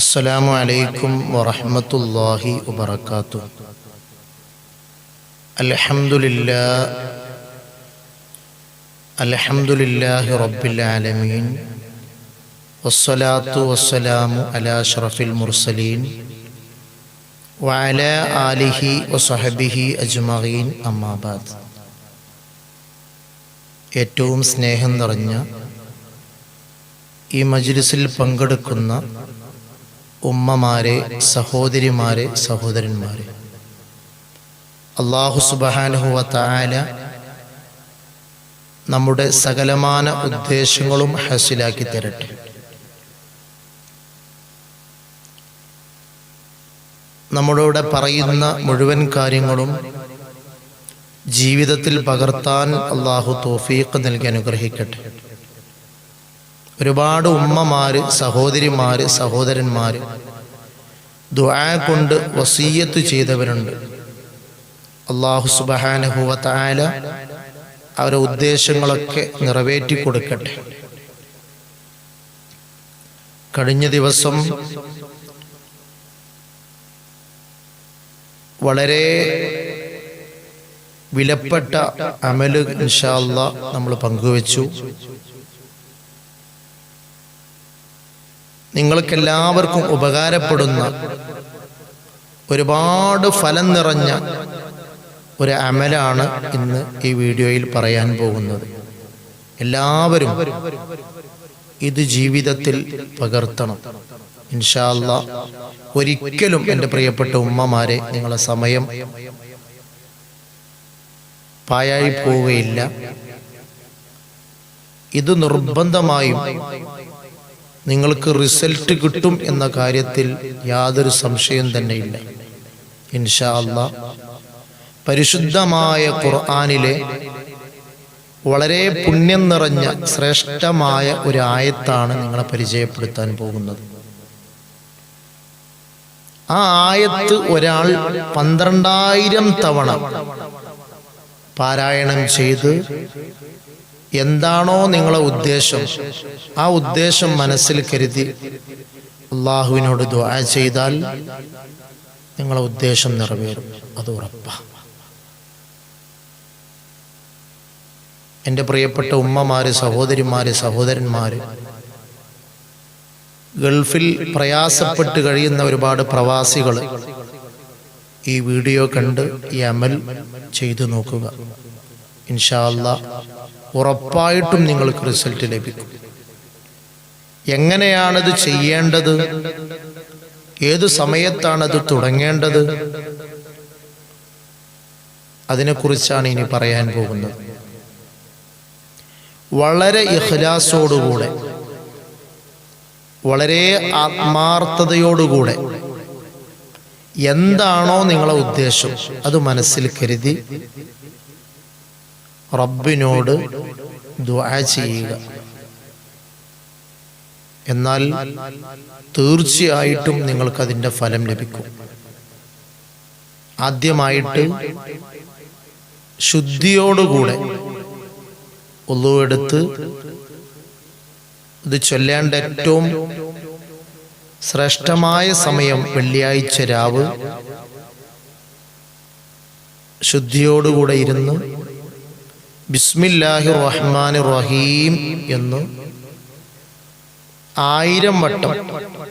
അസ്സലാമു അലൈക്കും വറഹ്മത്തുള്ളാഹി വബറകാതു അൽഹംദുലില്ലാ അൽഹംദുലില്ലാഹി റബ്ബിൽ ആലമീൻ. വസ്സലാത്തു വസ്സലാമു അലാ അഷ്റഫിൽ മുർസലീൻ. വഅലാ ആലിഹി വസഹബിഹി അജ്മഈൻ അമ്മാബാദ് ഏറ്റവും സ്നേഹം നിറഞ്ഞ ഈ മജ്ലിസിൽ പങ്കെടുക്കുന്ന ഉമ്മമാരെ സഹോദരിമാരെ സഹോദരന്മാരെ. അള്ളാഹു സുബഹാനുഹുവ താല നമ്മുടെ സകലമാന ഉദ്ദേശങ്ങളും ഹസിലാക്കി തരട്ടെ. നമ്മളോട് പറയുന്ന മുഴുവൻ കാര്യങ്ങളും ജീവിതത്തിൽ പകർത്താൻ അള്ളാഹു തോഫീഖ് നൽകി അനുഗ്രഹിക്കട്ടെ. ഒരുപാട് ഉമ്മമാര് സഹോദരിമാര് സഹോദരന്മാര് ദുആ കൊണ്ട് വസീയത്ത് ചെയ്തവരുണ്ട്. അള്ളാഹു സുബഹാനഹുവ താല അവരുടെ ഉദ്ദേശങ്ങളൊക്കെ നിറവേറ്റി കൊടുക്കട്ടെ. കഴിഞ്ഞ ദിവസം വളരെ വിലപ്പെട്ട അമൽ ഇൻഷാല്ല നമ്മൾ പങ്കുവച്ചു. നിങ്ങൾക്കെല്ലാവർക്കും ഉപകാരപ്പെടുന്ന ഒരുപാട് ഫലം നിറഞ്ഞ ഒരു അമലാണ് ഇന്ന് ഈ വീഡിയോയിൽ പറയാൻ പോകുന്നത്. എല്ലാവരും ഇത് ജീവിതത്തിൽ പകർത്തണം. ഇൻഷാല്ല ഒരിക്കലും എന്റെ പ്രിയപ്പെട്ട ഉമ്മമാരെ നിങ്ങളെ സമയം പായായി പോവുകയില്ല. ഇത് നിർബന്ധമായും നിങ്ങൾക്ക് റിസൾട്ട് കിട്ടും എന്ന കാര്യത്തിൽ യാതൊരു സംശയം തന്നെയില്ല. ഇൻഷാ അല്ല പരിശുദ്ധമായ ഖുർആാനിലെ വളരെ പുണ്യം നിറഞ്ഞ ശ്രേഷ്ഠമായ ഒരു ആയത്താണ് നിങ്ങളെ പരിചയപ്പെടുത്താൻ പോകുന്നത്. ആ ആയത്ത് ഒരാൾ പന്ത്രണ്ടായിരം തവണ പാരായണം ചെയ്ത് എന്താണോ നിങ്ങളെ ഉദ്ദേശം. ആ ഉദ്ദേശം മനസ്സിൽ കരുതി അള്ളാഹുവിനോട് ദ്വാ ചെയ്താൽ നിങ്ങളെ ഉദ്ദേശം നിറവേറും. അത് ഉറപ്പാ. എന്റെ പ്രിയപ്പെട്ട ഉമ്മമാര് സഹോദരിമാര് സഹോദരന്മാര് ഗൾഫിൽ പ്രയാസപ്പെട്ട് കഴിയുന്ന ഒരുപാട് പ്രവാസികൾ ഈ വീഡിയോ കണ്ട് ഈ അമൽ ചെയ്തു നോക്കുക. ഇൻഷാല്ല ഉറപ്പായിട്ടും നിങ്ങൾക്ക് റിസൾട്ട് ലഭിക്കും. എങ്ങനെയാണത് ചെയ്യേണ്ടത്? ഏത് സമയത്താണത് തുടങ്ങേണ്ടത്? അതിനെക്കുറിച്ചാണ് ഇനി പറയാൻ പോകുന്നത്. വളരെ ഇഹ്ലാസോടുകൂടെ വളരെ ആത്മാർത്ഥതയോടുകൂടെ എന്താണോ നിങ്ങളെ ഉദ്ദേശം അത് മനസ്സിൽ കരുതി റബ്ബിനോട് ചെയ്യുക. എന്നാൽ തീർച്ചയായിട്ടും നിങ്ങൾക്ക് അതിന്റെ ഫലം ലഭിക്കും. ആദ്യമായിട്ട് ശുദ്ധിയോടുകൂടെ ഒന്നുവെടുത്ത് ഇത് ചൊല്ലേണ്ട ഏറ്റവും ശ്രേഷ്ഠമായ സമയം വെള്ളിയാഴ്ച രാവ്. ശുദ്ധിയോടുകൂടെ ഇരുന്ന് ബിസ്മില്ലാഹി റഹ്മാൻ റഹീം എന്ന്. ആയിരം വട്ടം.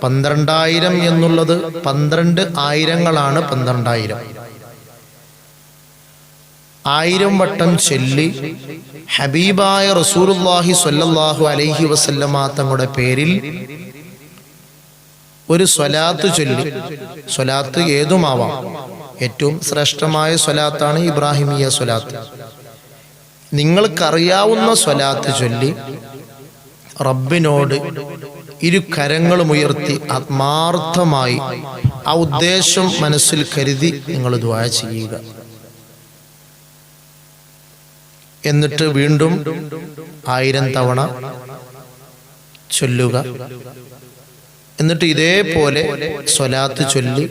പന്ത്രണ്ടായിരം എന്നുള്ളത് പന്ത്രണ്ട് ആയിരങ്ങളാണ് പന്ത്രണ്ടായിരം. ആയിരം വട്ടം ചൊല്ലി ഹബീബായ റസൂലുല്ലാഹി സ്വല്ലല്ലാഹു അലൈഹി വസല്ലമ തങ്ങളുടെ പേരിൽ ഒരു സ്വലാത്ത് ചൊല്ലി. സ്വലാത്ത് ഏതുമാവാം? ഏറ്റവും ശ്രേഷ്ഠമായ സ്വലാത്താണ് ഇബ്രാഹിമിയ സ്വലാത്ത്. നിങ്ങൾക്കറിയാവുന്ന സ്വലാത്ത് ചൊല്ലി റബ്ബിനോട് ഇരു കരങ്ങളും ഉയർത്തി ആത്മാർത്ഥമായി ആ ഉദ്ദേശം മനസ്സിൽ കരുതി നിങ്ങൾ ദ്വാ ചെയ്യുക. എന്നിട്ട് വീണ്ടും ആയിരം തവണ ചൊല്ലുക. എന്നിട്ട് ഇതേപോലെ സ്വലാത്ത് ചൊല്ലി.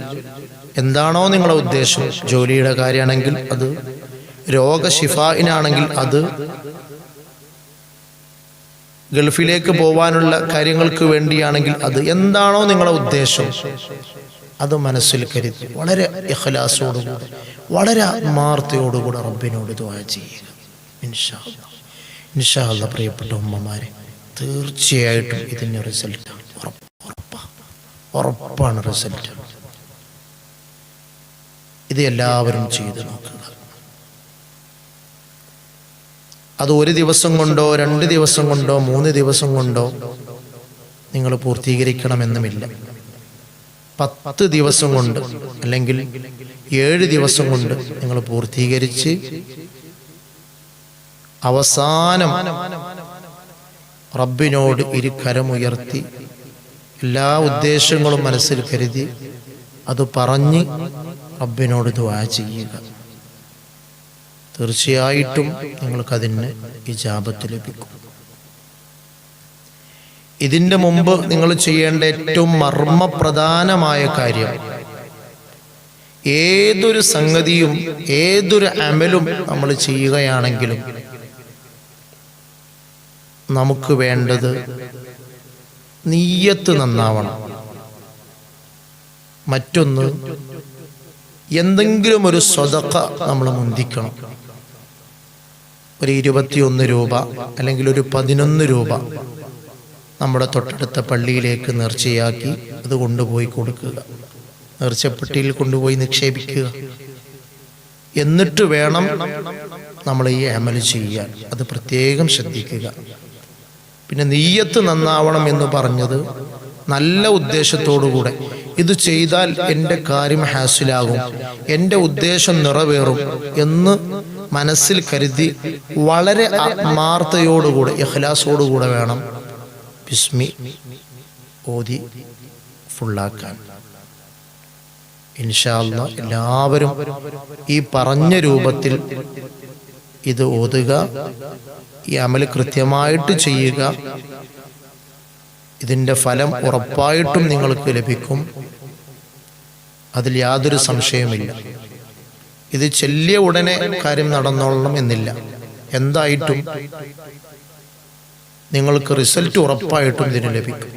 എന്താണോ നിങ്ങളുടെ ഉദ്ദേശം? ജോലിയുടെ കാര്യമാണെങ്കിൽ അത് രോഗശിഫായിനാണെങ്കിൽ അത് ഗൾഫിലേക്ക് പോവാനുള്ള കാര്യങ്ങൾക്ക് വേണ്ടിയാണെങ്കിൽ അത് എന്താണോ നിങ്ങളുടെ ഉദ്ദേശം. അത് മനസ്സിൽ കരുതി. വളരെ ഇഖലാസോടുകൂടി വളരെ ആത്മാർത്ഥയോടുകൂടെ റബ്ബിനോട് ദുആ ചെയ്യുക. ഇൻഷാ. ഇൻഷാ പ്രിയപ്പെട്ട ഉമ്മമാരെ തീർച്ചയായിട്ടും ഇതിന്റെ റിസൾട്ട് ഉറപ്പാണ് റിസൾട്ട്. ഇത് എല്ലാവരും ചെയ്തു നോക്കുക. അത് ഒരു ദിവസം കൊണ്ടോ രണ്ട് ദിവസം കൊണ്ടോ മൂന്ന് ദിവസം കൊണ്ടോ നിങ്ങൾ പൂർത്തീകരിക്കണമെന്നുമില്ല. പത്ത് ദിവസം കൊണ്ട് അല്ലെങ്കിൽ ഏഴ് ദിവസം കൊണ്ട് നിങ്ങൾ പൂർത്തീകരിച്ച് അവസാനം റബ്ബിനോട് ഇരു കരമുയർത്തി എല്ലാ ഉദ്ദേശങ്ങളും മനസ്സിൽ കരുതി അത് പറഞ്ഞ് റബ്ബിനോട് ദുആ ചെയ്യുക. തീർച്ചയായിട്ടും നിങ്ങൾക്കതിന് ഇജാബത്ത് ലഭിക്കും. ഇതിന്റെ മുമ്പ് നിങ്ങൾ ചെയ്യേണ്ട ഏറ്റവും മർമ്മപ്രധാനമായ കാര്യം ഏതൊരു സംഗതിയും ഏതൊരു അമലും നമ്മൾ ചെയ്യുകയാണെങ്കിലും നമുക്ക് വേണ്ടത് നീയത്ത് നന്നാവണം. മറ്റൊന്ന് എന്തെങ്കിലും ഒരു സ്വതക്ക നമ്മൾ മുന്തിക്കണം. ഒരു ഇരുപത്തിയൊന്ന് രൂപ അല്ലെങ്കിൽ ഒരു പതിനൊന്ന് രൂപ നമ്മുടെ തൊട്ടടുത്ത പള്ളിയിലേക്ക് നേർച്ചയാക്കി അത് കൊണ്ടുപോയി കൊടുക്കുക. നേർച്ചപ്പെട്ടിയിൽ കൊണ്ടുപോയി നിക്ഷേപിക്കുക. എന്നിട്ട് വേണം നമ്മൾ ഈ അമൽ ചെയ്യാൻ. അത് പ്രത്യേകം ശ്രദ്ധിക്കുക. പിന്നെ നീയത്ത് നന്നാവണം എന്ന് പറഞ്ഞത് നല്ല ഉദ്ദേശത്തോടുകൂടെ ഇത് ചെയ്താൽ എന്റെ കാര്യം ഹാസിലാകും. എന്റെ ഉദ്ദേശം നിറവേറും എന്ന് മനസ്സിൽ കരുതി വളരെ ആത്മാർത്ഥയോടുകൂടെ ഇഹ്ലാസോടുകൂടെ വേണം ബിസ്മി ഓതി ഫുള്ളാക്കാൻ. ഇൻഷാല്ല എല്ലാവരും ഈ പറഞ്ഞ രൂപത്തിൽ ഇത് ഓതുക ഈ അമൽ കൃത്യമായിട്ട് ചെയ്യുക. ഇതിന്റെ ഫലം ഉറപ്പായിട്ടും നിങ്ങൾക്ക് ലഭിക്കും. അതിൽ യാതൊരു സംശയമില്ല ഇത് ചെല്ലിയ ഉടനെ കാര്യം നടന്നോളണം എന്നില്ല. എന്തായിട്ടും നിങ്ങൾക്ക് റിസൾട്ട് ഉറപ്പായിട്ടും ഇതിന് ലഭിക്കും.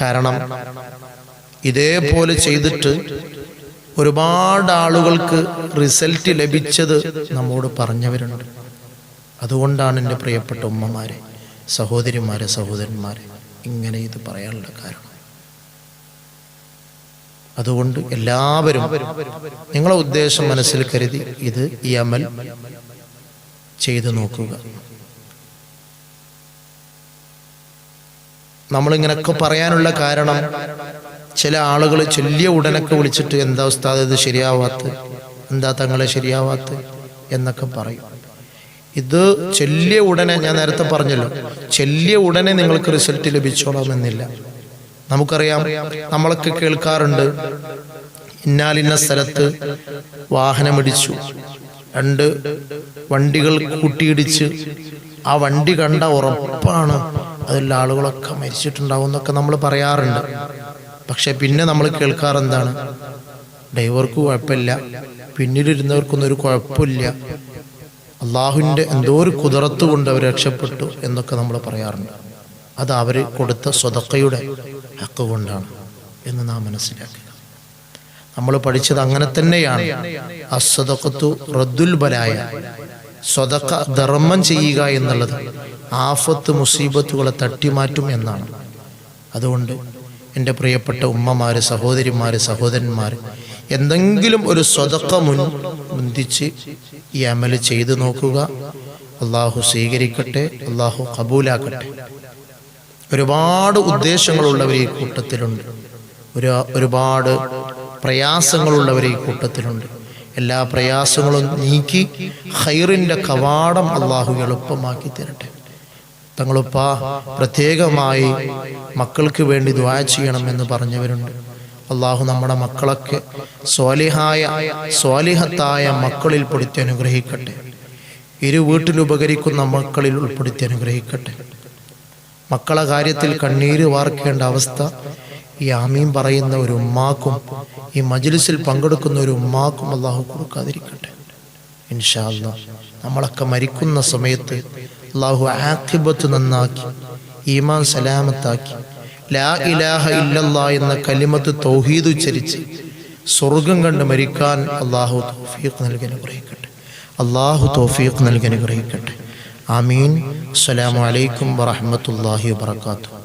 കാരണം ഇതേപോലെ ചെയ്തിട്ട് ഒരുപാട് ആളുകൾക്ക് റിസൾട്ട് ലഭിച്ചത് നമ്മോട് പറഞ്ഞവരുണ്ട്. അതുകൊണ്ടാണ് എന്റെ പ്രിയപ്പെട്ട ഉമ്മമാരെ സഹോദരിമാരെ സഹോദരന്മാരെ ഇങ്ങനെ ഇത് പറയാനുള്ള കാരണം. അതുകൊണ്ട് എല്ലാവരും നിങ്ങളെ ഉദ്ദേശം മനസ്സിൽ കരുതി ഇത് ഈ അമൽ ചെയ്തു നോക്കുക. നമ്മളിങ്ങനൊക്കെ പറയാനുള്ള കാരണം ചില ആളുകൾ ചൊല്ലിയ ഉടനൊക്കെ വിളിച്ചിട്ട് എന്താ ഉസ്താദ് ഇത് ശരിയാവാത്ത എന്താ തങ്ങളെ ശരിയാവാത്ത എന്നൊക്കെ പറയും. ഇത് ചൊല്ലിയ ഉടനെ ഞാൻ നേരത്തെ പറഞ്ഞല്ലോ ചൊല്ലിയ ഉടനെ നിങ്ങൾക്ക് റിസൾട്ട് ലഭിച്ചോളാമെന്നില്ല. നമുക്കറിയാം നമ്മളൊക്കെ കേൾക്കാറുണ്ട്. ഇന്നാലിന്ന സ്ഥലത്ത് വാഹനമിടിച്ചു. രണ്ട് വണ്ടികൾ കൂട്ടിയിടിച്ച് ആ വണ്ടി കണ്ട ഉറപ്പാണ് അതെല്ലാം ആളുകളൊക്കെ മരിച്ചിട്ടുണ്ടാവും എന്നൊക്കെ നമ്മൾ പറയാറുണ്ട്. പക്ഷെ പിന്നെ നമ്മൾ കേൾക്കാറെന്താണ്? ഡ്രൈവർക്ക് കുഴപ്പമില്ല. പിന്നിലിരുന്നവർക്കൊന്നും ഒരു കുഴപ്പമില്ല. അള്ളാഹുവിന്റെ എന്തോ ഒരു കുതിരത്ത് കൊണ്ട് അവർ രക്ഷപ്പെട്ടു എന്നൊക്കെ നമ്മൾ പറയാറുണ്ട്. അത് അവർ കൊടുത്ത സ്വതക്കയുടെ ഹക്ക് കൊണ്ടാണ് എന്ന് നാം മനസ്സിലാക്കുക. നമ്മൾ പഠിച്ചത് അങ്ങനെ തന്നെയാണ്. അസ്വതക്കത്തു റദ്ദുൽ ബലായ. സ്വതക്ക ധർമ്മം ചെയ്യുക എന്നുള്ളത് ആഫത്ത് മുസീബത്തുകളെ തട്ടിമാറ്റും എന്നാണ്. അതുകൊണ്ട് എന്റെ പ്രിയപ്പെട്ട ഉമ്മമാർ സഹോദരിമാർ സഹോദരന്മാർ എന്തെങ്കിലും ഒരു സ്വതക്ക മുൻ മുന്തിച്ച് ഈ അമൽ ചെയ്തു നോക്കുക. അള്ളാഹു സ്വീകരിക്കട്ടെ അള്ളാഹു കബൂലാക്കട്ടെ ഒരുപാട് ഉദ്ദേശങ്ങളുള്ളവർ ഈ കൂട്ടത്തിലുണ്ട്. ഒരു ഒരുപാട് പ്രയാസങ്ങളുള്ളവർ ഈ കൂട്ടത്തിലുണ്ട്. എല്ലാ പ്രയാസങ്ങളും നീക്കി ഹൈറിന്റെ കവാടം അള്ളാഹു എളുപ്പമാക്കി തരട്ടെ. തങ്ങളുപ്പ പ്രത്യേകമായി മക്കൾക്ക് വേണ്ടി ദ്വാ ചെയ്യണമെന്ന് പറഞ്ഞവരുണ്ട്. അള്ളാഹു നമ്മുടെ മക്കളൊക്കെ സ്വാലിഹായ സ്വാലിഹത്തായ മക്കളിൽ പെടുത്തി അനുഗ്രഹിക്കട്ടെ. ഇരു വീട്ടിൽ ഉപകരിക്കുന്ന മക്കളിൽ ഉൾപ്പെടുത്തി അനുഗ്രഹിക്കട്ടെ. മക്കളെ കാര്യത്തിൽ കണ്ണീര് വാർക്കേണ്ട അവസ്ഥ. ഈ ആമീൻ പറയുന്ന ഒരു ഉമ്മാക്കും ഈ മജ്ലിസിൽ പങ്കെടുക്കുന്ന ഒരു ഉമ്മാക്കും അള്ളാഹു കൊടുക്കാതിരിക്കട്ടെ. ഇൻഷാല്ല നമ്മളൊക്കെ മരിക്കുന്ന സമയത്ത് അള്ളാഹു ആഖിബത്ത് നന്നാക്കി ഈമാൻ സലാമത്താക്കി ലാ ഇലാഹ ഇല്ലല്ലാ എന്ന കലിമത്ത് തൗഹീദ് ഉച്ചരിച്ച് സ്വർഗം കണ്ട് മരിക്കാൻ അള്ളാഹു തോഫീഖ് നൽകി അനുഗ്രഹിക്കട്ടെ. അള്ളാഹു തോഫീഖ് നൽകി അനുഗ്രഹിക്കട്ടെ. ആമീൻ. അസ്സലാമു അലൈക്കും വറഹ്മത്തുള്ളാഹി വബറകാതുഹു.